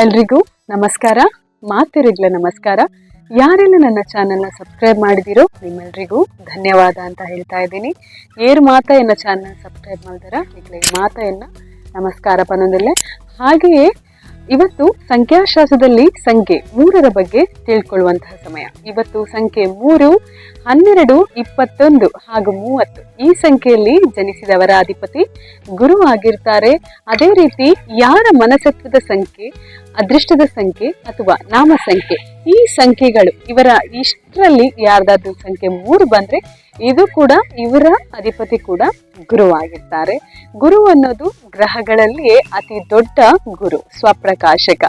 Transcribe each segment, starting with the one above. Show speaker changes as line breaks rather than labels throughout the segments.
ಎಲ್ರಿಗೂ ನಮಸ್ಕಾರ ಮಾತಿರಿಗ್ಲ ನಮಸ್ಕಾರ. ಯಾರೆಲ್ಲ ನನ್ನ ಚಾನೆಲ್ನ ಸಬ್ಸ್ಕ್ರೈಬ್ ಮಾಡಿದಿರೋ ನಿಮ್ಮೆಲ್ರಿಗೂ ಧನ್ಯವಾದ ಅಂತ ಹೇಳ್ತಾ ಇದ್ದೀನಿ. ಏರ್ ಮಾತ ಎನ್ನ ಸಬ್ಸ್ಕ್ರೈಬ್ ಮಾಡಿದಾರ, ಈಗಲೇ ಮಾತ ಎನ್ನ ನಮಸ್ಕಾರ ಪನ್ನೊಂದಿಲ್ಲ ಹಾಗೆಯೇ ಇವತ್ತು ಸಂಖ್ಯಾಶಾಸ್ತ್ರದಲ್ಲಿ ಸಂಖ್ಯೆ ಮೂರರ ಬಗ್ಗೆ ತಿಳ್ಕೊಳ್ಳುವಂತಹ ಸಮಯ. ಇವತ್ತು ಸಂಖ್ಯೆ ಮೂರು, ಹನ್ನೆರಡು, ಇಪ್ಪತ್ತೊಂದು ಹಾಗೂ ಮೂವತ್ತು. ಈ ಸಂಖ್ಯೆಯಲ್ಲಿ ಜನಿಸಿದವರ ಅಧಿಪತಿ ಗುರು ಆಗಿರ್ತಾರೆ. ಅದೇ ರೀತಿ ಯಾರ ಮನಸತ್ವದ ಸಂಖ್ಯೆ ಅದೃಷ್ಟದ ಸಂಖ್ಯೆ ಅಥವಾ ನಾಮ ಸಂಖ್ಯೆ ಈ ಸಂಖ್ಯೆಗಳು ಇವರ ಇಷ್ಟರಲ್ಲಿ ಯಾರ್ದಾದ್ರೂ ಸಂಖ್ಯೆ ಮೂರು ಬಂದ್ರೆ ಇದು ಕೂಡ ಇವರ ಅಧಿಪತಿ ಕೂಡ ಗುರುವಾಗಿರ್ತಾರೆ. ಗುರು ಅನ್ನೋದು ಗ್ರಹಗಳಲ್ಲಿಯೇ ಅತಿ ದೊಡ್ಡ ಗುರು, ಸ್ವಪ್ರಕಾಶಕ.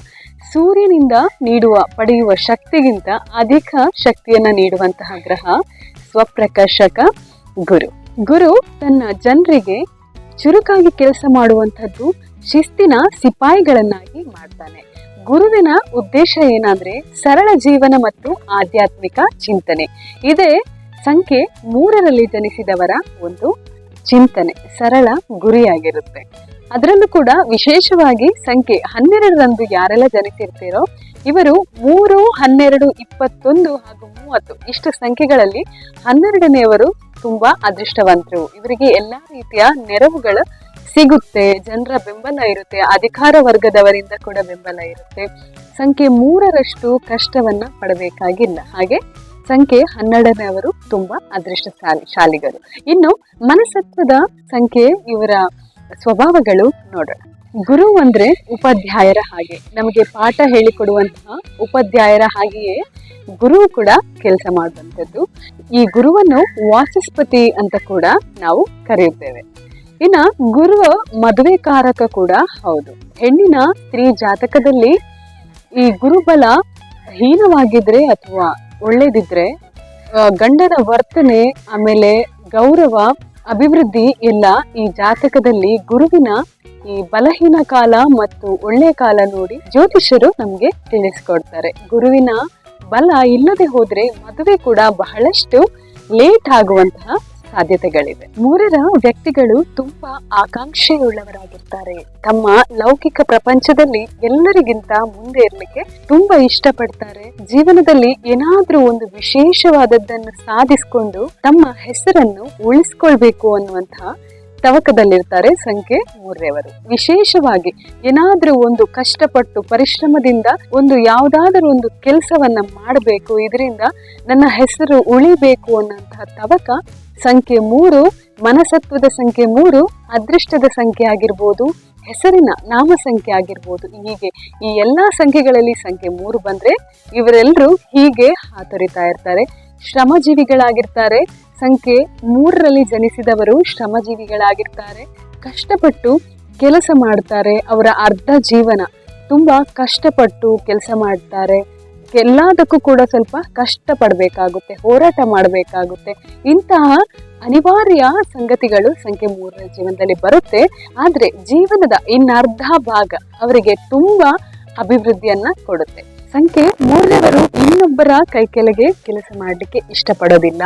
ಸೂರ್ಯನಿಂದ ನೀಡುವ, ಪಡೆಯುವ ಶಕ್ತಿಗಿಂತ ಅಧಿಕ ಶಕ್ತಿಯನ್ನ ನೀಡುವಂತಹ ಗ್ರಹ ಸ್ವಪ್ರಕಾಶಕ ಗುರು. ಗುರು ತನ್ನ ಜನರಿಗೆ ಚುರುಕಾಗಿ ಕೆಲಸ ಮಾಡುವಂಥದ್ದು ಶಿಸ್ತಿನ ಸಿಪಾಯಿಗಳನ್ನಾಗಿ ಮಾಡ್ತಾನೆ. ಗುರುವಿನ ಉದ್ದೇಶ ಏನಂದ್ರೆ ಸರಳ ಜೀವನ ಮತ್ತು ಆಧ್ಯಾತ್ಮಿಕ ಚಿಂತನೆ. ಇದೇ ಸಂಖ್ಯೆ ಮೂರರಲ್ಲಿ ಜನಿಸಿದವರ ಒಂದು ಚಿಂತನೆ, ಸರಳ ಗುರಿಯಾಗಿರುತ್ತೆ. ಅದರಲ್ಲೂ ಕೂಡ ವಿಶೇಷವಾಗಿ ಸಂಖ್ಯೆ ಹನ್ನೆರಡರಂದು ಯಾರೆಲ್ಲ ಜನಿಸಿರ್ತೀರೋ, ಇವರು ಮೂರು, ಹನ್ನೆರಡು, ಇಪ್ಪತ್ತೊಂದು ಹಾಗೂ ಮೂವತ್ತು ಇಷ್ಟು ಸಂಖ್ಯೆಗಳಲ್ಲಿ ಹನ್ನೆರಡನೆಯವರು ತುಂಬಾ ಅದೃಷ್ಟವಂತರು. ಇವರಿಗೆ ಎಲ್ಲಾ ರೀತಿಯ ನೆರವುಗಳು ಸಿಗುತ್ತೆ, ಜನರ ಬೆಂಬಲ ಇರುತ್ತೆ, ಅಧಿಕಾರ ವರ್ಗದವರಿಂದ ಕೂಡ ಬೆಂಬಲ ಇರುತ್ತೆ. ಸಂಖ್ಯೆ ಮೂರರಷ್ಟು ಕಷ್ಟವನ್ನ ಪಡಬೇಕಾಗಿಲ್ಲ. ಹಾಗೆ ಸಂಖ್ಯೆ ಹನ್ನೆರಡನೆಯವರು ತುಂಬಾ ಅದೃಷ್ಟಶಾಲಿ ಶಾಲಿಗಳು ಇನ್ನು ಮನಸತ್ವದ ಸಂಖ್ಯೆ ಇವರ ಸ್ವಭಾವಗಳು ನೋಡೋಣ. ಗುರು ಅಂದ್ರೆ ಉಪಾಧ್ಯಾಯರ ಹಾಗೆ. ನಮಗೆ ಪಾಠ ಹೇಳಿಕೊಡುವಂತಹ ಉಪಾಧ್ಯಾಯರ ಹಾಗೆಯೇ ಗುರು ಕೂಡ ಕೆಲಸ ಮಾಡುವಂಥದ್ದು. ಈ ಗುರುವನ್ನು ವಾಚಸ್ಪತಿ ಅಂತ ಕೂಡ ನಾವು ಕರೆಯುತ್ತೇವೆ. ಇನ್ನ ಗುರು ಮದುವೆ ಕಾರಕ ಕೂಡ ಹೌದು. ಹೆಣ್ಣಿನ ಸ್ತ್ರೀ ಜಾತಕದಲ್ಲಿ ಈ ಗುರುಬಲ ಹೀನವಾಗಿದ್ರೆ ಅಥವಾ ಒಳ್ಳೇದಿದ್ರೆ ಗಂಡನ ವರ್ತನೆ ಆಮೇಲೆ ಗೌರವ, ಅಭಿವೃದ್ಧಿ ಎಲ್ಲ ಈ ಜಾತಕದಲ್ಲಿ ಗುರುವಿನ ಈ ಬಲಹೀನ ಕಾಲ ಮತ್ತು ಒಳ್ಳೆಯ ಕಾಲ ನೋಡಿ ಜ್ಯೋತಿಷರು ನಮ್ಗೆ ತಿಳಿಸ್ಕೊಡ್ತಾರೆ. ಗುರುವಿನ ಬಲ ಇಲ್ಲದೆ ಹೋದ್ರೆ ಮದುವೆ ಕೂಡ ಬಹಳಷ್ಟು ಲೇಟ್ ಆಗುವಂತಹ ಸಾಧ್ಯತೆಗಳಿವೆ. ಮೂರರ ವ್ಯಕ್ತಿಗಳು ತುಂಬಾ ಆಕಾಂಕ್ಷೆಯುಳ್ಳವರಾಗಿರ್ತಾರೆ. ತಮ್ಮ ಲೌಕಿಕ ಪ್ರಪಂಚದಲ್ಲಿ ಎಲ್ಲರಿಗಿಂತ ಮುಂದೆ ಇರ್ಲಿಕ್ಕೆ ತುಂಬಾ ಇಷ್ಟಪಡ್ತಾರೆ. ಜೀವನದಲ್ಲಿ ಏನಾದ್ರೂ ಒಂದು ವಿಶೇಷವಾದದ್ದನ್ನು ಸಾಧಿಸಿಕೊಂಡು ತಮ್ಮ ಹೆಸರನ್ನು ಉಳಿಸ್ಕೊಳ್ಬೇಕು ಅನ್ನುವಂತಹ ತವಕದಲ್ಲಿರ್ತಾರೆ ಸಂಖ್ಯೆ ಮೂರನೇವರು ವಿಶೇಷವಾಗಿ ಏನಾದ್ರೂ ಒಂದು ಕಷ್ಟಪಟ್ಟು ಪರಿಶ್ರಮದಿಂದ ಒಂದು ಯಾವುದಾದರೂ ಒಂದು ಕೆಲಸವನ್ನ ಮಾಡಬೇಕು. ಇದರಿಂದ ನನ್ನ ಹೆಸರು ಉಳಿಬೇಕು ಅನ್ನೋಂತಹ ತವಕ ಸಂಖ್ಯೆ ಮೂರು ಮನಸತ್ವದ ಸಂಖ್ಯೆ ಮೂರು ಅದೃಷ್ಟದ ಸಂಖ್ಯೆ ಆಗಿರ್ಬೋದು, ಹೆಸರಿನ ನಾಮ ಸಂಖ್ಯೆ ಆಗಿರ್ಬೋದು. ಹೀಗೆ ಈ ಎಲ್ಲ ಸಂಖ್ಯೆಗಳಲ್ಲಿ ಸಂಖ್ಯೆ ಮೂರು ಬಂದ್ರೆ ಇವರೆಲ್ಲರೂ ಹೀಗೆ ಹಾತೊರಿತಾ ಇರ್ತಾರೆ. ಶ್ರಮಜೀವಿಗಳಾಗಿರ್ತಾರೆ. ಸಂಖ್ಯೆ ಮೂರರಲ್ಲಿ ಜನಿಸಿದವರು ಶ್ರಮಜೀವಿಗಳಾಗಿರ್ತಾರೆ. ಕಷ್ಟಪಟ್ಟು ಕೆಲಸ ಮಾಡ್ತಾರೆ. ಅವರ ಅರ್ಧ ಜೀವನ ತುಂಬಾ ಕಷ್ಟಪಟ್ಟು ಕೆಲಸ ಮಾಡ್ತಾರೆ. ಎಲ್ಲದಕ್ಕೂ ಕೂಡ ಸ್ವಲ್ಪ ಕಷ್ಟ ಪಡಬೇಕಾಗುತ್ತೆ ಹೋರಾಟ ಮಾಡಬೇಕಾಗುತ್ತೆ. ಇಂತಹ ಅನಿವಾರ್ಯ ಸಂಗತಿಗಳು ಸಂಖ್ಯೆ ಮೂರರ ಜೀವನದಲ್ಲಿ ಬರುತ್ತೆ. ಆದ್ರೆ ಜೀವನದ ಇನ್ನರ್ಧ ಭಾಗ ಅವರಿಗೆ ತುಂಬಾ ಅಭಿವೃದ್ಧಿಯನ್ನ ಕೊಡುತ್ತೆ. ಸಂಖ್ಯೆ ಮೂರನೇವರು ಇನ್ನೊಬ್ಬರ ಕೈ ಕೆಳಗೆ ಕೆಲಸ ಮಾಡಲಿಕ್ಕೆ ಇಷ್ಟಪಡೋದಿಲ್ಲ.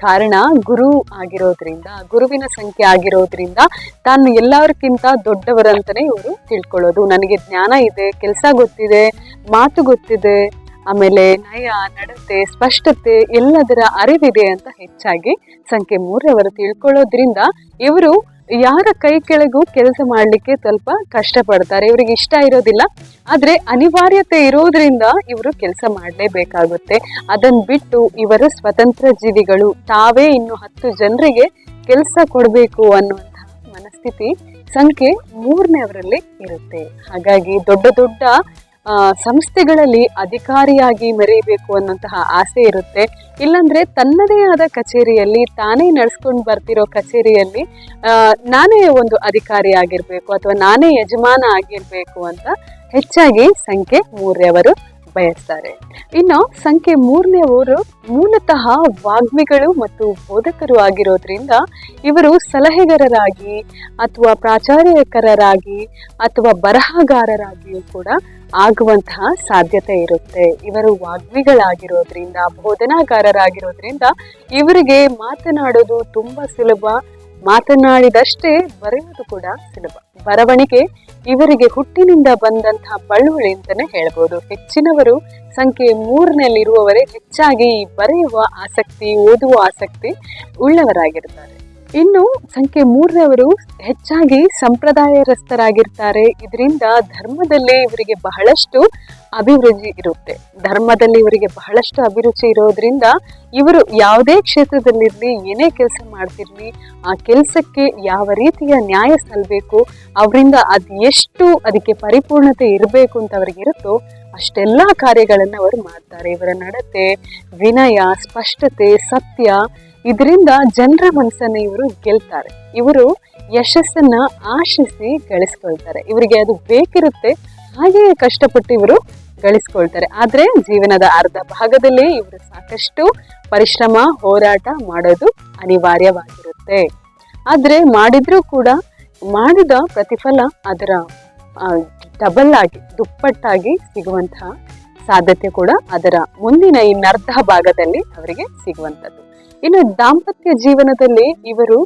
ಕಾರಣ ಗುರು ಆಗಿರೋದ್ರಿಂದ, ಗುರುವಿನ ಸಂಖ್ಯೆ ಆಗಿರೋದ್ರಿಂದ ತಾನು ಎಲ್ಲರಿಗಿಂತ ದೊಡ್ಡವರಂತಾನೆ ಇವರು ತಿಳ್ಕೊಳ್ಳೋದು. ನನಗೆ ಜ್ಞಾನ ಇದೆ, ಕೆಲಸ ಗೊತ್ತಿದೆ, ಮಾತು ಗೊತ್ತಿದೆ. ಆಮೇಲೆ ನಯ ನಡತೆ, ಸ್ಪಷ್ಟತೆ ಎಲ್ಲದರ ಅರಿವಿದೆ ಅಂತ ಹೆಚ್ಚಾಗಿ ಸಂಖ್ಯೆ ಮೂರವರು ತಿಳ್ಕೊಳ್ಳೋದ್ರಿಂದ ಇವರು ಯಾರ ಕೈ ಕೆಳಗೂ ಕೆಲಸ ಮಾಡಲಿಕ್ಕೆ ಸ್ವಲ್ಪ ಕಷ್ಟಪಡ್ತಾರೆ. ಇವರಿಗೆ ಇಷ್ಟ ಇರೋದಿಲ್ಲ. ಆದ್ರೆ ಅನಿವಾರ್ಯತೆ ಇರೋದ್ರಿಂದ ಇವರು ಕೆಲಸ ಮಾಡಲೇಬೇಕಾಗುತ್ತೆ. ಅದನ್ನ ಬಿಟ್ಟು ಇವರು ಸ್ವತಂತ್ರ ಜೀವಿಗಳು ತಾವೇ ಇನ್ನು ಹತ್ತು ಜನರಿಗೆ ಕೆಲಸ ಕೊಡಬೇಕು ಅನ್ನುವಂತಹ ಮನಸ್ಥಿತಿ ಸಂಖ್ಯೆ ಮೂರನೇ ಅವರಲ್ಲಿ ಇರುತ್ತೆ. ಹಾಗಾಗಿ ದೊಡ್ಡ ದೊಡ್ಡ ಸಂಸ್ಥೆಗಳಲ್ಲಿ ಅಧಿಕಾರಿಯಾಗಿ ಮೆರೆಯಬೇಕು ಅನ್ನೋಂತಹ ಆಸೆ ಇರುತ್ತೆ. ಇಲ್ಲಾಂದ್ರೆ ತನ್ನದೇ ಆದ ಕಚೇರಿಯಲ್ಲಿ ತಾನೇ ನಡ್ಸ್ಕೊಂಡು ಬರ್ತಿರೋ ಕಚೇರಿಯಲ್ಲಿ ನಾನೇ ಒಂದು ಅಧಿಕಾರಿ ಆಗಿರ್ಬೇಕು ಅಥವಾ ನಾನೇ ಯಜಮಾನ ಆಗಿರ್ಬೇಕು ಅಂತ ಹೆಚ್ಚಾಗಿ ಸಂಖ್ಯೆ ಮೂರನೇವರು ಬಯಸ್ತಾರೆ. ಇನ್ನು ಸಂಖ್ಯೆ ಮೂರನೇ ಊರು ಮೂಲತಃ ವಾಗ್ಮಿಗಳು ಮತ್ತು ಬೋಧಕರು ಆಗಿರೋದ್ರಿಂದ ಇವರು ಸಲಹೆಗಾರರಾಗಿ ಅಥವಾ ಪ್ರಾಚಾರ್ಯಕರರಾಗಿ ಅಥವಾ ಬರಹಗಾರರಾಗಿಯೂ ಕೂಡ ಆಗುವಂತಹ ಸಾಧ್ಯತೆ ಇರುತ್ತೆ. ಇವರು ವಾಗ್ಮಿಗಳಾಗಿರೋದ್ರಿಂದ, ಬೋಧನಾಗಾರರಾಗಿರೋದ್ರಿಂದ ಇವರಿಗೆ ಮಾತನಾಡೋದು ತುಂಬಾ ಸುಲಭ ಮಾತನಾಡಿದಷ್ಟೇ ಬರೆಯುವುದು ಕೂಡ ಸುಲಭ. ಬರವಣಿಗೆ ಇವರಿಗೆ ಹುಟ್ಟಿನಿಂದ ಬಂದಂತಹ ಬಳುವಳಿ ಅಂತಾನೆ ಹೇಳ್ಬೋದು. ಹೆಚ್ಚಿನವರು ಸಂಖ್ಯೆ ಮೂರನಲ್ಲಿರುವವರೇ ಹೆಚ್ಚಾಗಿ ಬರೆಯುವ ಆಸಕ್ತಿ, ಓದುವ ಆಸಕ್ತಿ ಉಳ್ಳವರಾಗಿರ್ತಾರೆ ಇನ್ನು ಸಂಖ್ಯೆ ಮೂರನವರು ಹೆಚ್ಚಾಗಿ ಸಂಪ್ರದಾಯರಸ್ಥರಾಗಿರ್ತಾರೆ. ಇದರಿಂದ ಧರ್ಮದಲ್ಲಿ ಇವರಿಗೆ ಬಹಳಷ್ಟು ಅಭಿವೃದ್ಧಿ ಇರುತ್ತೆ. ಧರ್ಮದಲ್ಲಿ ಇವರಿಗೆ ಬಹಳಷ್ಟು ಅಭಿರುಚಿ ಇರೋದ್ರಿಂದ ಇವರು ಯಾವುದೇ ಕ್ಷೇತ್ರದಲ್ಲಿರಲಿ, ಏನೇ ಕೆಲಸ ಮಾಡ್ತಿರ್ಲಿ, ಆ ಕೆಲಸಕ್ಕೆ ಯಾವ ರೀತಿಯ ನ್ಯಾಯ ಸಲ್ಲಬೇಕು ಅವರಿಂದ ಅದು ಎಷ್ಟು ಅದಕ್ಕೆ ಪರಿಪೂರ್ಣತೆ ಇರಬೇಕು ಅಂತ ಅವ್ರಿಗೆ ಇರುತ್ತೋ ಅಷ್ಟೆಲ್ಲ ಕಾರ್ಯಗಳನ್ನು ಅವರು ಮಾಡ್ತಾರೆ. ಇವರ ನಡತೆ, ವಿನಯ, ಸ್ಪಷ್ಟತೆ, ಸತ್ಯ ಇದರಿಂದ ಜನರ ಮನಸ್ಸನ್ನ ಇವರು ಗೆಲ್ತಾರೆ. ಇವರು ಯಶಸ್ಸನ್ನ ಆಶಿಸಿ ಗಳಿಸ್ಕೊಳ್ತಾರೆ. ಇವರಿಗೆ ಅದು ಬೇಕಿರುತ್ತೆ, ಹಾಗೆಯೇ ಕಷ್ಟಪಟ್ಟು ಇವರು ಗಳಿಸ್ಕೊಳ್ತಾರೆ. ಆದ್ರೆ ಜೀವನದ ಅರ್ಧ ಭಾಗದಲ್ಲಿ ಇವರು ಸಾಕಷ್ಟು ಪರಿಶ್ರಮ, ಹೋರಾಟ ಮಾಡೋದು ಅನಿವಾರ್ಯವಾಗಿರುತ್ತೆ. ಆದ್ರೆ ಮಾಡಿದ್ರೂ ಕೂಡ ಮಾಡಿದ ಪ್ರತಿಫಲ ಅದರ ಡಬಲ್ ಆಗಿ, ದುಪ್ಪಟ್ಟಾಗಿ ಸಿಗುವಂತಹ ಸಾಧ್ಯತೆ ಕೂಡ ಅದರ ಮುಂದಿನ ಇನ್ನರ್ಧ ಭಾಗದಲ್ಲಿ ಅವರಿಗೆ ಸಿಗುವಂಥದ್ದು. ಇನ್ನು ದಾಂಪತ್ಯ ಜೀವನದಲ್ಲಿ ಇವರು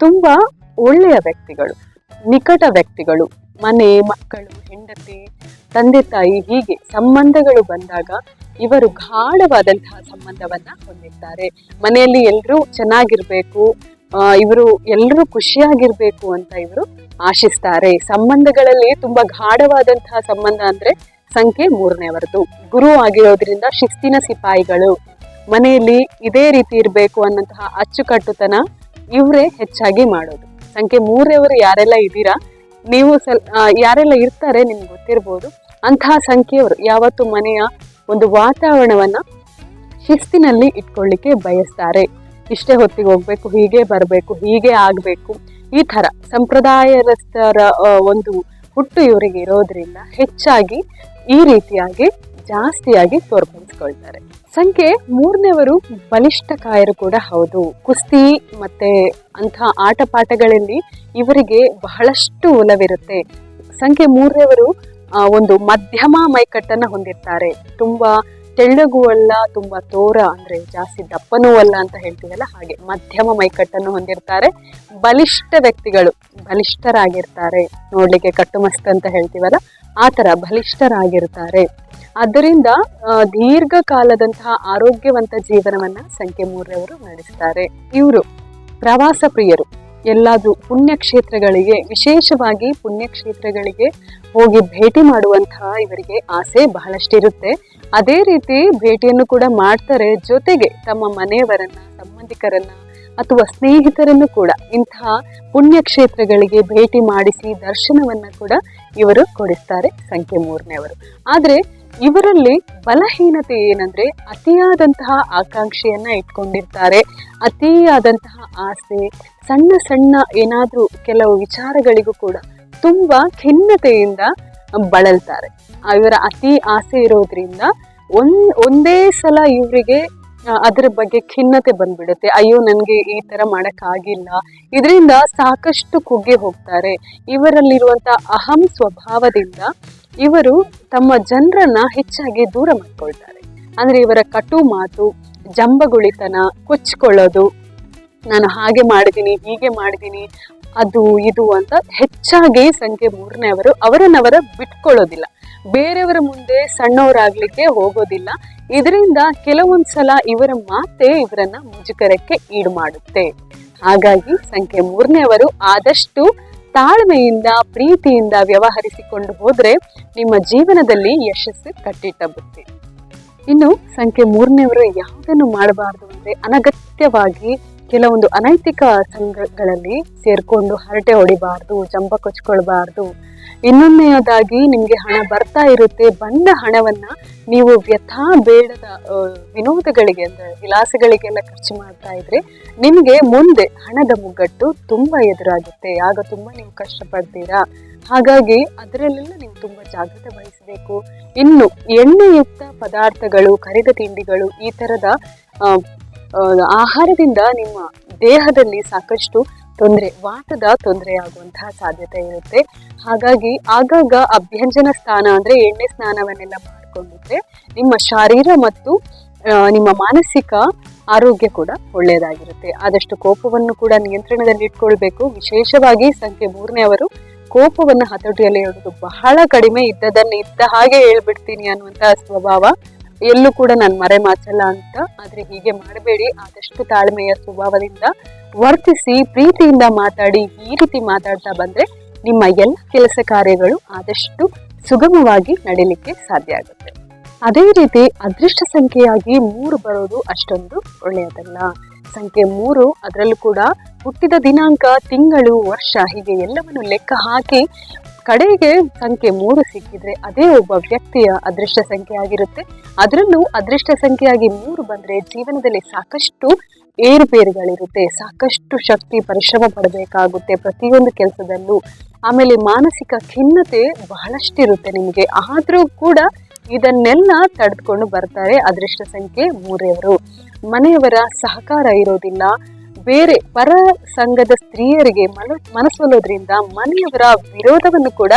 ತುಂಬಾ ಒಳ್ಳೆಯ ವ್ಯಕ್ತಿಗಳು, ನಿಕಟ ವ್ಯಕ್ತಿಗಳು. ಮನೆ, ಮಕ್ಕಳು, ಹೆಂಡತಿ, ತಂದೆ, ತಾಯಿ ಹೀಗೆ ಸಂಬಂಧಗಳು ಬಂದಾಗ ಇವರು ಗಾಢವಾದಂತಹ ಸಂಬಂಧವನ್ನ ಹೊಂದಿದ್ದಾರೆ ಮನೆಯಲ್ಲಿ ಎಲ್ಲರೂ ಚೆನ್ನಾಗಿರ್ಬೇಕು ಇವರು ಎಲ್ಲರೂ ಖುಷಿಯಾಗಿರ್ಬೇಕು ಅಂತ ಇವರು ಆಶಿಸ್ತಾರೆ. ಸಂಬಂಧಗಳಲ್ಲಿ ತುಂಬಾ ಗಾಢವಾದಂತಹ ಸಂಬಂಧ ಅಂದ್ರೆ ಸಂಖ್ಯೆ ಮೂರನೇವರದು. ಗುರು ಆಗಿರೋದ್ರಿಂದ ಶಿಸ್ತಿನ ಸಿಪಾಯಿಗಳು. ಮನೆಯಲ್ಲಿ ಇದೇ ರೀತಿ ಇರಬೇಕು ಅನ್ನೋಂತಹ ಅಚ್ಚುಕಟ್ಟುತನ ಇವರೇ ಹೆಚ್ಚಾಗಿ ಮಾಡೋದು. ಸಂಖ್ಯೆ ಮೂರೆಯವರು ಯಾರೆಲ್ಲ ಇದ್ದೀರಾ, ನೀವು ಸಲ್ ಯಾರೆಲ್ಲ ಇರ್ತಾರೆ ನಿಮ್ಗೆ ಗೊತ್ತಿರ್ಬೋದು, ಅಂತಹ ಸಂಖ್ಯೆಯವರು ಯಾವತ್ತು ಮನೆಯ ಒಂದು ವಾತಾವರಣವನ್ನ ಶಿಸ್ತಿನಲ್ಲಿ ಇಟ್ಕೊಳ್ಳಿಕ್ಕೆ ಬಯಸ್ತಾರೆ. ಇಷ್ಟೇ ಹೊತ್ತಿಗೆ ಹೋಗ್ಬೇಕು, ಹೀಗೆ ಬರಬೇಕು, ಹೀಗೆ ಆಗ್ಬೇಕು. ಈ ತರ ಸಂಪ್ರದಾಯಸ್ಥರ ಒಂದು ಹುಟ್ಟು ಇವರಿಗೆ ಇರೋದ್ರಿಂದ ಹೆಚ್ಚಾಗಿ ಈ ರೀತಿಯಾಗಿ ಜಾಸ್ತಿಯಾಗಿ ತೋರ್ಪಡಿಸ್ಕೊಳ್ತಾರೆ. ಸಂಖ್ಯೆ ಮೂರನೇವರು ಬಲಿಷ್ಠ ಕಾಯರು ಕೂಡ ಹೌದು. ಕುಸ್ತಿ ಮತ್ತೆ ಅಂತಹ ಆಟ ಪಾಠಗಳಲ್ಲಿ ಇವರಿಗೆ ಬಹಳಷ್ಟು ಒಲವಿರುತ್ತೆ. ಸಂಖ್ಯೆ ಮೂರನೇವರು ಒಂದು ಮಧ್ಯಮ ಮೈಕಟ್ಟನ್ನ ಹೊಂದಿರ್ತಾರೆ. ತುಂಬಾ ತೆಳ್ಳಗೂ ಅಲ್ಲ, ತುಂಬಾ ತೋರ, ಅಂದ್ರೆ ಜಾಸ್ತಿ ದಪ್ಪನೂ ಅಲ್ಲ ಅಂತ ಹೇಳ್ತೀವಲ್ಲ ಹಾಗೆ ಮಧ್ಯಮ ಮೈಕಟ್ಟನ್ನು ಹೊಂದಿರ್ತಾರೆ. ಬಲಿಷ್ಠ ವ್ಯಕ್ತಿಗಳು ಬಲಿಷ್ಠರಾಗಿರ್ತಾರೆ. ನೋಡ್ಲಿಕ್ಕೆ ಕಟ್ಟುಮಸ್ತ್ ಅಂತ ಹೇಳ್ತೀವಲ್ಲ, ಆ ತರ ಬಲಿಷ್ಠರಾಗಿರ್ತಾರೆ. ಆದ್ದರಿಂದ ದೀರ್ಘಕಾಲದಂತಹ ಆರೋಗ್ಯವಂತ ಜೀವನವನ್ನ ಸಂಖ್ಯೆ ಮೂರರವರು ನಡೆಸ್ತಾರೆ ಇವರು ಪ್ರವಾಸ ಪ್ರಿಯರು. ಎಲ್ಲಾದ್ರೂ ಪುಣ್ಯಕ್ಷೇತ್ರಗಳಿಗೆ, ವಿಶೇಷವಾಗಿ ಪುಣ್ಯಕ್ಷೇತ್ರಗಳಿಗೆ ಹೋಗಿ ಭೇಟಿ ಮಾಡುವಂತಹ ಇವರಿಗೆ ಆಸೆ ಬಹಳಷ್ಟಿರುತ್ತೆ. ಅದೇ ರೀತಿ ಭೇಟಿಯನ್ನು ಕೂಡ ಮಾಡ್ತಾರೆ. ಜೊತೆಗೆ ತಮ್ಮ ಮನೆಯವರನ್ನ, ಸಂಬಂಧಿಕರನ್ನ ಅಥವಾ ಸ್ನೇಹಿತರನ್ನು ಕೂಡ ಇಂತಹ ಪುಣ್ಯಕ್ಷೇತ್ರಗಳಿಗೆ ಭೇಟಿ ಮಾಡಿಸಿ ದರ್ಶನವನ್ನ ಕೂಡ ಇವರು ಕೊಡಿಸ್ತಾರೆ ಸಂಖ್ಯೆ ಮೂರನೇವರು. ಆದ್ರೆ ಇವರಲ್ಲಿ ಬಲಹೀನತೆ ಏನಂದ್ರೆ ಅತಿಯಾದಂತಹ ಆಕಾಂಕ್ಷೆಯನ್ನ ಇಟ್ಕೊಂಡಿರ್ತಾರೆ. ಅತಿಯಾದಂತಹ ಆಸೆ, ಸಣ್ಣ ಸಣ್ಣ ಏನಾದ್ರೂ ಕೆಲವು ವಿಚಾರಗಳಿಗೂ ಕೂಡ ತುಂಬಾ ಖಿನ್ನತೆಯಿಂದ ಬಳಲ್ತಾರೆ. ಇವರ ಅತಿ ಆಸೆ ಇರೋದ್ರಿಂದ ಒಂದ್, ಒಂದೇ ಸಲ ಇವರಿಗೆ ಅದರ ಬಗ್ಗೆ ಖಿನ್ನತೆ ಬಂದ್ಬಿಡುತ್ತೆ. ಅಯ್ಯೋ, ನನ್ಗೆ ಈ ತರ ಮಾಡಕ್ ಆಗಿಲ್ಲ ಇದರಿಂದ ಸಾಕಷ್ಟು ಕುಗ್ಗೆ ಹೋಗ್ತಾರೆ. ಇವರಲ್ಲಿರುವಂತ ಅಹಂ ಸ್ವಭಾವದಿಂದ ಇವರು ತಮ್ಮ ಜನರನ್ನ ಹೆಚ್ಚಾಗಿ ದೂರ ಮಾಡ್ಕೊಳ್ತಾರೆ. ಅಂದ್ರೆ ಇವರ ಕಟು ಮಾತು, ಜಂಬಗುಳಿತನ, ಕೊಚ್ಕೊಳ್ಳೋದು, ನಾನು ಹಾಗೆ ಮಾಡಿದ್ದೀನಿ ಹೀಗೆ ಮಾಡಿದ್ದೀನಿ ಅದು ಇದು ಅಂತ ಹೆಚ್ಚಾಗಿ ಸಂಖ್ಯೆ ಮೂರನೇ ಅವರು ಅವರನ್ನವರ ಬಿಟ್ಕೊಳ್ಳೋದಿಲ್ಲ. ಬೇರೆಯವರ ಮುಂದೆ ಸಣ್ಣವರಾಗ್ಲಿಕ್ಕೆ ಹೋಗೋದಿಲ್ಲ. ಇದರಿಂದ ಕೆಲವೊಂದ್ಸಲ ಇವರ ಮಾತೆ ಇವರನ್ನ ಮುಜುಗರಕ್ಕೆ ಈಡು ಮಾಡುತ್ತೆ. ಹಾಗಾಗಿ ಸಂಖ್ಯೆ ಮೂರನೇವರು ಆದಷ್ಟು ತಾಳ್ಮೆಯಿಂದ, ಪ್ರೀತಿಯಿಂದ ವ್ಯವಹರಿಸಿಕೊಂಡು ಹೋದ್ರೆ ನಿಮ್ಮ ಜೀವನದಲ್ಲಿ ಯಶಸ್ಸು ಕಟ್ಟಿಟ್ಟ ಬುತ್ತಿ ಇನ್ನು ಸಂಖ್ಯೆ ಮೂರನೇವರು ಯಾವುದನ್ನು ಮಾಡಬಾರದು ಅಂದ್ರೆ ಅನಗತ್ಯವಾಗಿ ಕೆಲವೊಂದು ಅನೈತಿಕ ಸಂಘಗಳಲ್ಲಿ ಸೇರ್ಕೊಂಡು ಹರಟೆ ಹೊಡಿಬಾರ್ದು ಜಂಬ ಕೊಚ್ಕೊಳ್ಬಾರ್ದು ಇನ್ನೊಂದನೇದಾಗಿ ನಿಮಗೆ ಹಣ ಬರ್ತಾ ಇರುತ್ತೆ. ಬಂದ ಹಣವನ್ನ ನೀವು ವ್ಯಥಾ ಬೇಡದ ವಿನೋದಗಳಿಗೆ ಅಂದ್ರೆ ವಿಲಾಸಗಳಿಗೆಲ್ಲ ಖರ್ಚು ಮಾಡ್ತಾ ಇದ್ರೆ ನಿಮಗೆ ಮುಂದೆ ಹಣದ ಮುಗ್ಗಟ್ಟು ತುಂಬಾ ಎದುರಾಗುತ್ತೆ. ಆಗ ತುಂಬಾ ನೀವು ಕಷ್ಟಪಡ್ತೀರಾ? ಹಾಗಾಗಿ ಅದರಲ್ಲೆಲ್ಲ ನೀವು ತುಂಬಾ ಜಾಗ್ರತೆ ವಹಿಸಬೇಕು. ಇನ್ನು ಎಣ್ಣೆಯುಕ್ತ ಪದಾರ್ಥಗಳು, ಕರಿದ ತಿಂಡಿಗಳು ಈ ತರದ ಆಹಾರದಿಂದ ನಿಮ್ಮ ದೇಹದಲ್ಲಿ ಸಾಕಷ್ಟು ತೊಂದರೆ ವಾತದ ತೊಂದರೆ ಆಗುವಂತಹ ಸಾಧ್ಯತೆ ಇರುತ್ತೆ. ಹಾಗಾಗಿ ಆಗಾಗ ಅಭ್ಯಂಜನ ಸ್ನಾನ ಅಂದ್ರೆ ಎಣ್ಣೆ ಸ್ನಾನವನ್ನೆಲ್ಲ ಮಾಡಿಕೊಂಡಿದ್ರೆ ನಿಮ್ಮ ಶಾರೀರ ಮತ್ತು ನಿಮ್ಮ ಮಾನಸಿಕ ಆರೋಗ್ಯ ಕೂಡ ಒಳ್ಳೆಯದಾಗಿರುತ್ತೆ. ಆದಷ್ಟು ಕೋಪವನ್ನು ಕೂಡ ನಿಯಂತ್ರಣದಲ್ಲಿ ಇಟ್ಕೊಳ್ಬೇಕು. ವಿಶೇಷವಾಗಿ ಸಂಖ್ಯೆ ಮೂರನೇ ಅವರು ಕೋಪವನ್ನು ಹತೋಟಿಯಲ್ಲಿ ಇಡೋದು ಬಹಳ ಕಡಿಮೆ ಇದ್ದದನ್ನು ಇದ್ದ ಹಾಗೆ ಹೇಳ್ಬಿಡ್ತೀನಿ ಅನ್ನುವಂತಹ ಸ್ವಭಾವ ಎಲ್ಲೂ ಕೂಡ ನಾನು ಮರೆ ಮಾಚಲ್ಲ ಅಂತ, ಆದ್ರೆ ಹೀಗೆ ಮಾಡಬೇಡಿ. ಆದಷ್ಟು ತಾಳ್ಮೆಯ ಸ್ವಭಾವದಿಂದ ವರ್ತಿಸಿ, ಪ್ರೀತಿಯಿಂದ ಮಾತಾಡಿ, ಈ ರೀತಿ ಮಾತಾಡ್ತಾ ಬಂದ್ರೆ ನಿಮ್ಮ ಎಲ್ಲ ಕೆಲಸ ಕಾರ್ಯಗಳು ಆದಷ್ಟು ಸುಗಮವಾಗಿ ನಡೀಲಿಕ್ಕೆ ಸಾಧ್ಯ ಆಗುತ್ತೆ. ಅದೇ ರೀತಿ ಅದೃಷ್ಟ ಸಂಖ್ಯೆಯಾಗಿ ಮೂರು ಬರೋದು ಅಷ್ಟೊಂದು ಒಳ್ಳೆಯದಲ್ಲ. ಸಂಖ್ಯೆ ಮೂರು ಅದರಲ್ಲೂ ಕೂಡ ಹುಟ್ಟಿದ ದಿನಾಂಕ, ತಿಂಗಳು, ವರ್ಷ ಹೀಗೆ ಎಲ್ಲವನ್ನು ಲೆಕ್ಕ ಹಾಕಿ ಕಡೆಗೆ ಸಂಖ್ಯೆ ಮೂರು ಸಿಕ್ಕಿದ್ರೆ ಅದೇ ಒಬ್ಬ ವ್ಯಕ್ತಿಯ ಅದೃಷ್ಟ ಸಂಖ್ಯೆ ಆಗಿರುತ್ತೆ. ಅದರಲ್ಲೂ ಅದೃಷ್ಟ ಸಂಖ್ಯೆಯಾಗಿ ಮೂರು ಬಂದ್ರೆ ಜೀವನದಲ್ಲಿ ಸಾಕಷ್ಟು ಏರುಪೇರುಗಳಿರುತ್ತೆ. ಸಾಕಷ್ಟು ಶಕ್ತಿ, ಪರಿಶ್ರಮ ಪಡಬೇಕಾಗುತ್ತೆ ಪ್ರತಿಯೊಂದು ಕೆಲಸದಲ್ಲೂ. ಆಮೇಲೆ ಮಾನಸಿಕ ಖಿನ್ನತೆ ಬಹಳಷ್ಟಿರುತ್ತೆ ನಿಮಗೆ. ಆದರೂ ಕೂಡ ಇದನ್ನೆಲ್ಲ ತಡೆದುಕೊಂಡು ಬರ್ತಾರೆ ಅದೃಷ್ಟ ಸಂಖ್ಯೆ ಮೂರೆಯವರು ಮನೆಯವರ ಸಹಕಾರ ಇರೋದಿಲ್ಲ. ಬೇರೆ ಪರ ಸಂಘದ ಸ್ತ್ರೀಯರಿಗೆ ಮನ, ಮನಸ್ಸೊಲ್ಲೋದ್ರಿಂದ ಮನೆಯವರ ವಿರೋಧವನ್ನು ಕೂಡ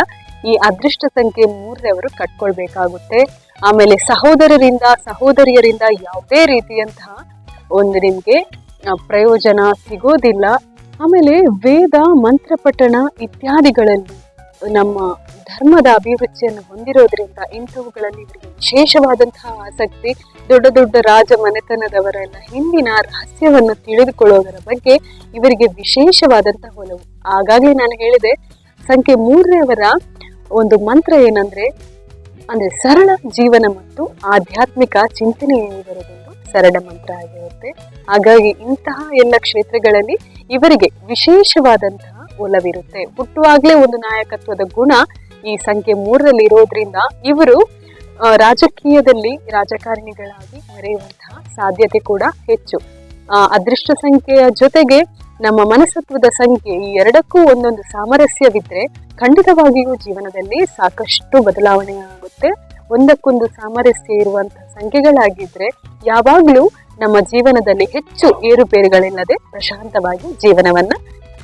ಈ ಅದೃಷ್ಟ ಸಂಖ್ಯೆ ಮೂರರವರು ಕಟ್ಕೊಳ್ಬೇಕಾಗುತ್ತೆ. ಆಮೇಲೆ ಸಹೋದರರಿಂದ, ಸಹೋದರಿಯರಿಂದ ಯಾವುದೇ ರೀತಿಯಂತಹ ಒಂದು ನಿಮಗೆ ಪ್ರಯೋಜನ ಸಿಗೋದಿಲ್ಲ. ಆಮೇಲೆ ವೇದ ಮಂತ್ರ ಪಠಣ ಇತ್ಯಾದಿಗಳಲ್ಲಿ ನಮ್ಮ ಧರ್ಮದ ಅಭಿರುಚಿಯನ್ನು ಹೊಂದಿರೋದ್ರಿಂದ ಇಂಥವುಗಳಲ್ಲಿ ಇವರಿಗೆ ವಿಶೇಷವಾದಂತಹ ಆಸಕ್ತಿ, ದೊಡ್ಡ ದೊಡ್ಡ ರಾಜ ಮನೆತನದವರೆಲ್ಲ ಹಿಂದಿನ ರಹಸ್ಯವನ್ನು ತಿಳಿದುಕೊಳ್ಳೋದರ ಬಗ್ಗೆ ಇವರಿಗೆ ವಿಶೇಷವಾದಂತಹ ಒಲವು. ಹಾಗಾಗಿ ನಾನು ಹೇಳಿದೆ, ಸಂಖ್ಯೆ ಮೂರನೇವರ ಒಂದು ಮಂತ್ರ ಏನಂದ್ರೆ, ಅಂದ್ರೆ ಸರಳ ಜೀವನ ಮತ್ತು ಆಧ್ಯಾತ್ಮಿಕ ಚಿಂತನೆ ಇವರದೊಂದು ಸರಳ ಮಂತ್ರ ಆಗಿರುತ್ತೆ. ಹಾಗಾಗಿ ಇಂತಹ ಎಲ್ಲ ಕ್ಷೇತ್ರಗಳಲ್ಲಿ ಇವರಿಗೆ ವಿಶೇಷವಾದಂತಹ ಒಲವಿರುತ್ತೆ ಹುಟ್ಟುವಾಗ್ಲೇ ಒಂದು ನಾಯಕತ್ವದ ಗುಣ ಈ ಸಂಖ್ಯೆ ಮೂರರಲ್ಲಿ ಇರೋದ್ರಿಂದ ಇವರು ರಾಜಕೀಯದಲ್ಲಿ ರಾಜಕಾರಣಿಗಳಾಗಿ ಮೆರೆಯುವಂತಹ ಸಾಧ್ಯತೆ ಕೂಡ ಹೆಚ್ಚು. ಅದೃಷ್ಟ ಸಂಖ್ಯೆಯ ಜೊತೆಗೆ ನಮ್ಮ ಮನಸತ್ವದ ಸಂಖ್ಯೆ ಈ ಎರಡಕ್ಕೂ ಒಂದೊಂದು ಸಾಮರಸ್ಯವಿದ್ರೆ ಖಂಡಿತವಾಗಿಯೂ ಜೀವನದಲ್ಲಿ ಸಾಕಷ್ಟು ಬದಲಾವಣೆ ಆಗುತ್ತೆ. ಒಂದಕ್ಕೊಂದು ಸಾಮರಸ್ಯ ಇರುವಂತಹ ಸಂಖ್ಯೆಗಳಾಗಿದ್ರೆ ಯಾವಾಗ್ಲೂ ನಮ್ಮ ಜೀವನದಲ್ಲಿ ಹೆಚ್ಚು ಏರುಪೇರುಗಳಿಲ್ಲದೆ ಪ್ರಶಾಂತವಾಗಿ ಜೀವನವನ್ನ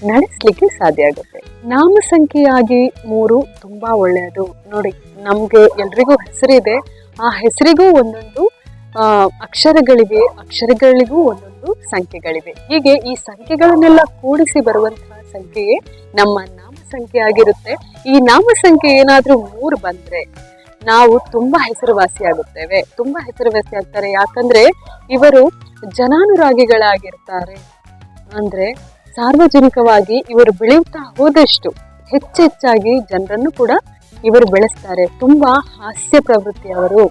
ನಡೆಸಲಿಕ್ಕೆ ಸಾಧ್ಯ ಆಗುತ್ತೆ. ನಾಮ ಸಂಖ್ಯೆಯಾಗಿ ಮೂರು ತುಂಬಾ ಒಳ್ಳೆಯದು. ನೋಡಿ, ನಮ್ಗೆ ಎಲ್ರಿಗೂ ಹೆಸರಿದೆ. ಆ ಹೆಸರಿಗೂ ಒಂದೊಂದು ಅಕ್ಷರಗಳಿವೆ, ಅಕ್ಷರಗಳಿಗೂ ಒಂದೊಂದು ಸಂಖ್ಯೆಗಳಿವೆ. ಹೀಗೆ ಈ ಸಂಖ್ಯೆಗಳನ್ನೆಲ್ಲ ಕೂಡಿಸಿ ಬರುವಂತಹ ಸಂಖ್ಯೆಯೇ ನಮ್ಮ ನಾಮ ಸಂಖ್ಯೆ ಆಗಿರುತ್ತೆ ಈ ನಾಮ ಸಂಖ್ಯೆ ಏನಾದ್ರೂ ಮೂರು ಬಂದ್ರೆ ನಾವು ತುಂಬಾ ಹೆಸರುವಾಸಿಯಾಗುತ್ತೇವೆ ತುಂಬಾ ಹೆಸರುವಾಸಿ ಆಗ್ತಾರೆ. ಯಾಕಂದ್ರೆ ಇವರು ಜನಾನುರಾಗಿಗಳಾಗಿರ್ತಾರೆ. ಅಂದ್ರೆ ಸಾರ್ವಜನಿಕವಾಗಿ ಇವರು ಬೆಳೆಯುತ್ತಾ ಹೋದಷ್ಟು ಹೆಚ್ಚೆಚ್ಚಾಗಿ ಜನರನ್ನು ಕೂಡ ಇವರು ಬೆಳೆಸ್ತಾರೆ. ತುಂಬಾ ಹಾಸ್ಯ ಪ್ರವೃತ್ತಿಯವರು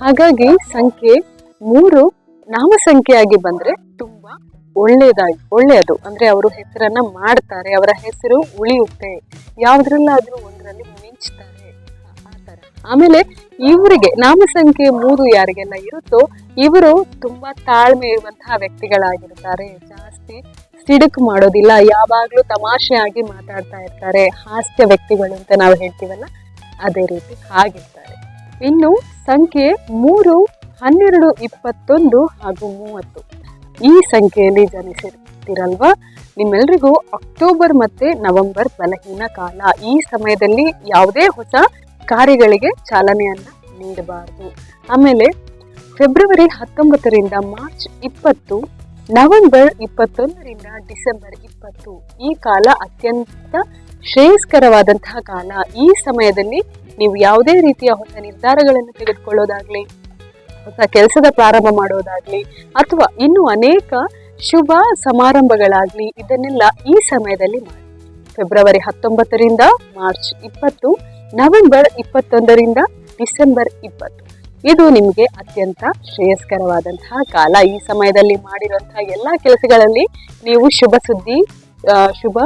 ಹಾಗಾಗಿ ಸಂಖ್ಯೆ ಮೂರು ನಾಮ ಸಂಖ್ಯೆಯಾಗಿ ಬಂದ್ರೆ ತುಂಬಾ ಒಳ್ಳೆಯದಾಗಿ ಒಳ್ಳೆಯದು. ಅಂದ್ರೆ ಅವರು ಹೆಸರನ್ನ ಮಾಡ್ತಾರೆ. ಅವರ ಹೆಸರು ಉಳಿಯುತ್ತೆ. ಯಾವ್ದ್ರಲ್ಲಾದ್ರೂ ಒಂದರಲ್ಲಿ ಮಿಂಚ್ತಾರೆ. ಆಮೇಲೆ ಇವರಿಗೆ ನಾಮ ಸಂಖ್ಯೆ ಮೂರು ಯಾರಿಗೆಲ್ಲ ಇರುತ್ತೋ, ಇವರು ತುಂಬಾ ತಾಳ್ಮೆ ಇರುವಂತಹ ವ್ಯಕ್ತಿಗಳಾಗಿರ್ತಾರೆ. ಜಾಸ್ತಿ ಸಿಡುಕು ಮಾಡೋದಿಲ್ಲ, ಯಾವಾಗ್ಲೂ ತಮಾಷೆಯಾಗಿ ಮಾತಾಡ್ತಾ ಇರ್ತಾರೆ, ಹಾಸ್ಯ ವ್ಯಕ್ತಿಗಳು ಅಂತ ನಾವು ಹೇಳ್ತೀವಲ್ಲ, ಅದೇ ರೀತಿ ಆಗಿರ್ತಾರೆ ಇನ್ನು ಸಂಖ್ಯೆ ಮೂರು, ಹನ್ನೆರಡು, ಇಪ್ಪತ್ತೊಂದು ಹಾಗೂ ಮೂವತ್ತು. ಈ ಸಂಖ್ಯೆಯಲ್ಲಿ ಜನಿಸಿರ್ತೀರಲ್ವಾ? ನಿಮ್ಮೆಲ್ರಿಗೂ ಅಕ್ಟೋಬರ್ ಮತ್ತೆ ನವೆಂಬರ್ ಬಲಹೀನ ಕಾಲ. ಈ ಸಮಯದಲ್ಲಿ ಯಾವುದೇ ಹೊಸ ಕಾರ್ಯಗಳಿಗೆ ಚಾಲನೆಯನ್ನ ನೀಡಬಾರದು. ಆಮೇಲೆ ಫೆಬ್ರವರಿ ಹತ್ತೊಂಬತ್ತರಿಂದ ಮಾರ್ಚ್ ಇಪ್ಪತ್ತು ನವೆಂಬರ್ ಇಪ್ಪತ್ತೊಂದರಿಂದ ಡಿಸೆಂಬರ್ ಇಪ್ಪತ್ತು ಈ ಕಾಲ ಅತ್ಯಂತ ಶ್ರೇಯಸ್ಕರವಾದಂತಹ ಕಾಲ. ಈ ಸಮಯದಲ್ಲಿ ನೀವು ಯಾವುದೇ ರೀತಿಯ ಹೊಸ ನಿರ್ಧಾರಗಳನ್ನು ತೆಗೆದುಕೊಳ್ಳೋದಾಗ್ಲಿ, ಹೊಸ ಕೆಲಸದ ಪ್ರಾರಂಭ ಮಾಡೋದಾಗ್ಲಿ, ಅಥವಾ ಇನ್ನು ಅನೇಕ ಶುಭ ಸಮಾರಂಭಗಳಾಗ್ಲಿ, ಇದನ್ನೆಲ್ಲ ಈ ಸಮಯದಲ್ಲಿ ಮಾಡಿ. ಫೆಬ್ರವರಿ ಹತ್ತೊಂಬತ್ತರಿಂದ ಮಾರ್ಚ್ ಇಪ್ಪತ್ತು, ನವೆಂಬರ್ ಇಪ್ಪತ್ತೊಂದರಿಂದ ಡಿಸೆಂಬರ್ ಇಪ್ಪತ್ತು. ಇದು ನಿಮಗೆ ಅತ್ಯಂತ ಶ್ರೇಯಸ್ಕರವಾದಂತಹ ಕಾಲ. ಈ ಸಮಯದಲ್ಲಿ ಮಾಡಿರುವಂತಹ ಎಲ್ಲ ಕೆಲಸಗಳಲ್ಲಿ ನೀವು ಶುಭ ಸುದ್ದಿ ಶುಭ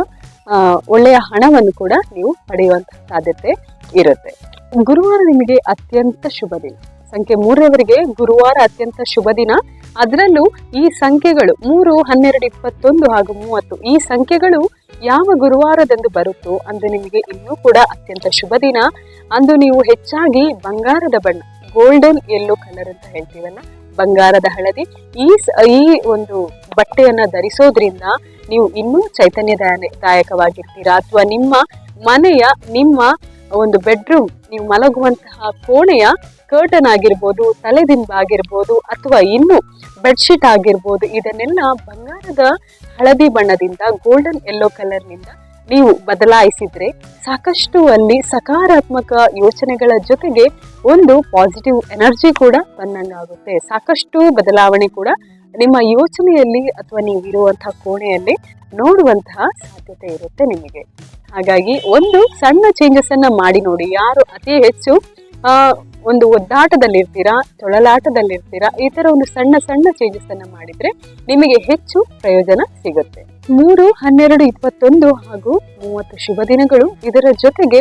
ಒಳ್ಳೆಯ ಹಣವನ್ನು ಕೂಡ ನೀವು ಪಡೆಯುವಂತಹ ಸಾಧ್ಯತೆ ಇರುತ್ತೆ. ಗುರುವಾರ ನಿಮಗೆ ಅತ್ಯಂತ ಶುಭ ದಿನ. ಸಂಖ್ಯೆ ಮೂರರವರೆಗೆ ಗುರುವಾರ ಅತ್ಯಂತ ಶುಭ ದಿನ. ಅದರಲ್ಲೂ ಈ ಸಂಖ್ಯೆಗಳು ಮೂರು, ಹನ್ನೆರಡು, ಇಪ್ಪತ್ತೊಂದು ಹಾಗೂ ಮೂವತ್ತು, ಈ ಸಂಖ್ಯೆಗಳು ಯಾವ ಗುರುವಾರದಂದು ಬರುತ್ತೋ ಅಂದು ನಿಮಗೆ ಇನ್ನೂ ಕೂಡ ಅತ್ಯಂತ ಶುಭ ದಿನ. ಅಂದು ನೀವು ಹೆಚ್ಚಾಗಿ ಬಂಗಾರದ ಬಣ್ಣ ಗೋಲ್ಡನ್ ಯೆಲ್ಲೋ ಕಲರ್ ಅಂತ ಹೇಳ್ತೀವಲ್ಲ? ಬಂಗಾರದ ಹಳದಿ. ಈ ಈ ಒಂದು ಬಟ್ಟೆಯನ್ನ ಧರಿಸೋದ್ರಿಂದ ನೀವು ಇನ್ನೂ ಚೈತನ್ಯದಾಯಕವಾಗಿರ್ತೀರಾ? ಅಥವಾ ನಿಮ್ಮ ಮನೆಯ, ನಿಮ್ಮ ಒಂದು ಬೆಡ್ರೂಮ್ ನೀವು ಮಲಗುವಂತಹ ಕೋಣೆಯ ಕರ್ಟನ್ ಆಗಿರ್ಬೋದು, ತಲೆದಿಂಬ ಆಗಿರ್ಬೋದು, ಅಥವಾ ಇನ್ನು ಬೆಡ್ಶೀಟ್ ಆಗಿರ್ಬೋದು, ಇದನ್ನೆಲ್ಲ ಬಂಗಾರದ ಹಳದಿ ಬಣ್ಣದಿಂದ ಗೋಲ್ಡನ್ ಯೆಲ್ಲೋ ಕಲರ್ನಿಂದ ನೀವು ಬದಲಾಯಿಸಿದ್ರೆ ಸಾಕಷ್ಟು ಅಲ್ಲಿ ಸಕಾರಾತ್ಮಕ ಯೋಚನೆಗಳ ಜೊತೆಗೆ ಒಂದು ಪಾಸಿಟಿವ್ ಎನರ್ಜಿ ಕೂಡ ಬಂದಂಗಾಗುತ್ತೆ. ಸಾಕಷ್ಟು ಬದಲಾವಣೆ ಕೂಡ ನಿಮ್ಮ ಯೋಚನೆಯಲ್ಲಿ ಅಥವಾ ನೀವಿರುವಂತಹ ಕೋಣೆಯಲ್ಲಿ ನೋಡುವಂತಹ ಸಾಧ್ಯತೆ ಇರುತ್ತೆ ನಿಮಗೆ. ಹಾಗಾಗಿ ಒಂದು ಸಣ್ಣ ಚೇಂಜಸ್ ಅನ್ನ ಮಾಡಿ ನೋಡಿ. ಯಾರು ಅತಿ ಹೆಚ್ಚು ಒಂದು ಒದ್ದಾಟದಲ್ಲಿರ್ತೀರಾ, ತೊಳಲಾಟದಲ್ಲಿರ್ತೀರಾ, ಈ ತರ ಒಂದು ಸಣ್ಣ ಸಣ್ಣ ಚೇಂಜಸ್ ಅನ್ನ ಮಾಡಿದ್ರೆ ನಿಮಗೆ ಹೆಚ್ಚು ಪ್ರಯೋಜನ ಸಿಗುತ್ತೆ. ಮೂರು, ಹನ್ನೆರಡು, ಇಪ್ಪತ್ತೊಂದು ಹಾಗೂ ಮೂವತ್ತು ಶುಭ ದಿನಗಳು. ಇದರ ಜೊತೆಗೆ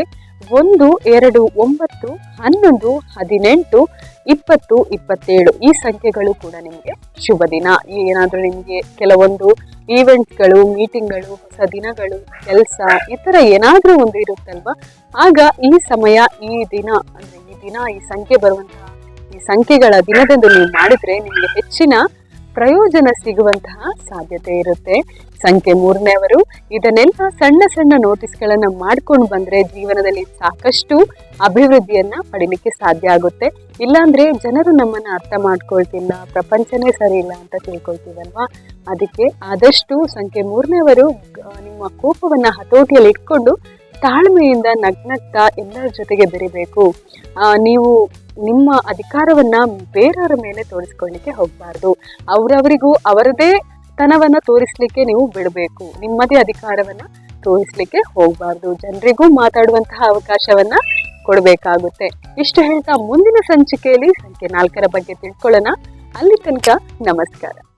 ಒಂದು, ಎರಡು, ಒಂಬತ್ತು, ಹನ್ನೊಂದು, ಹದಿನೆಂಟು, ಇಪ್ಪತ್ತು, ಇಪ್ಪತ್ತೇಳು ಈ ಸಂಖ್ಯೆಗಳು ಕೂಡ ನಿಮಗೆ ಶುಭ ದಿನ. ಏನಾದರೂ ನಿಮಗೆ ಕೆಲವೊಂದು ಈವೆಂಟ್ಗಳು ಮೀಟಿಂಗ್ಗಳು ಹೊಸ ದಿನಗಳು, ಕೆಲಸ, ಈ ಥರ ಏನಾದರೂ ಒಂದು ಇರುತ್ತಲ್ವಾ? ಆಗ ಈ ಸಮಯ, ಈ ದಿನ ಅಂದರೆ ಈ ದಿನ ಈ ಸಂಖ್ಯೆ ಬರುವಂತಹ ಈ ಸಂಖ್ಯೆಗಳ ದಿನದಂದು ನೀವು ಮಾಡಿದರೆ ನಿಮಗೆ ಹೆಚ್ಚಿನ ಪ್ರಯೋಜನ ಸಿಗುವಂತಹ ಸಾಧ್ಯತೆ ಇರುತ್ತೆ. ಸಂಖ್ಯೆ ಮೂರನೇವರು ಇದನ್ನೆಲ್ಲ ಸಣ್ಣ ಸಣ್ಣ ನೋಟಿಸ್ಗಳನ್ನು ಮಾಡ್ಕೊಂಡು ಬಂದ್ರೆ ಜೀವನದಲ್ಲಿ ಸಾಕಷ್ಟು ಅಭಿವೃದ್ಧಿಯನ್ನ ಪಡಿಲಿಕ್ಕೆ ಸಾಧ್ಯ ಆಗುತ್ತೆ. ಇಲ್ಲಾಂದ್ರೆ ಜನರು ನಮ್ಮನ್ನ ಅರ್ಥ ಮಾಡ್ಕೊಳ್ತಿಲ್ಲ, ಪ್ರಪಂಚನೇ ಸರಿ ಇಲ್ಲ ಅಂತ ತಿಳ್ಕೊಳ್ತೀವಲ್ವಾ? ಅದಕ್ಕೆ ಆದಷ್ಟು ಸಂಖ್ಯೆ ಮೂರನೇವರು ನಿಮ್ಮ ಕೋಪವನ್ನ ಹತೋಟಿಯಲ್ಲಿ ಇಟ್ಕೊಂಡು ತಾಳ್ಮೆಯಿಂದ ನಗ್ನಗ್ತಾ ಎಲ್ಲರ ಜೊತೆಗೆ ಬೆರಿಬೇಕು. ನೀವು ನಿಮ್ಮ ಅಧಿಕಾರವನ್ನ ಬೇರೆಯವರ ಮೇಲೆ ತೋರಿಸ್ಕೊಳ್ಳಿಕ್ಕೆ ಹೋಗಬಾರ್ದು. ಅವರವರಿಗೂ ಅವರದೇ ತನವನ್ನ ತೋರಿಸ್ಲಿಕ್ಕೆ ನೀವು ಬಿಡಬೇಕು. ನಿಮ್ಮದೇ ಅಧಿಕಾರವನ್ನ ತೋರಿಸ್ಲಿಕ್ಕೆ ಹೋಗಬಾರ್ದು. ಜನರಿಗೂ ಮಾತಾಡುವಂತಹ ಅವಕಾಶವನ್ನ ಕೊಡಬೇಕಾಗುತ್ತೆ. ಇಷ್ಟು ಹೇಳ್ತಾ ಮುಂದಿನ ಸಂಚಿಕೆಯಲ್ಲಿ ಸಂಖ್ಯೆ ನಾಲ್ಕರ ಬಗ್ಗೆ ತಿಳ್ಕೊಳ್ಳೋಣ. ಅಲ್ಲಿ ತನಕ ನಮಸ್ಕಾರ.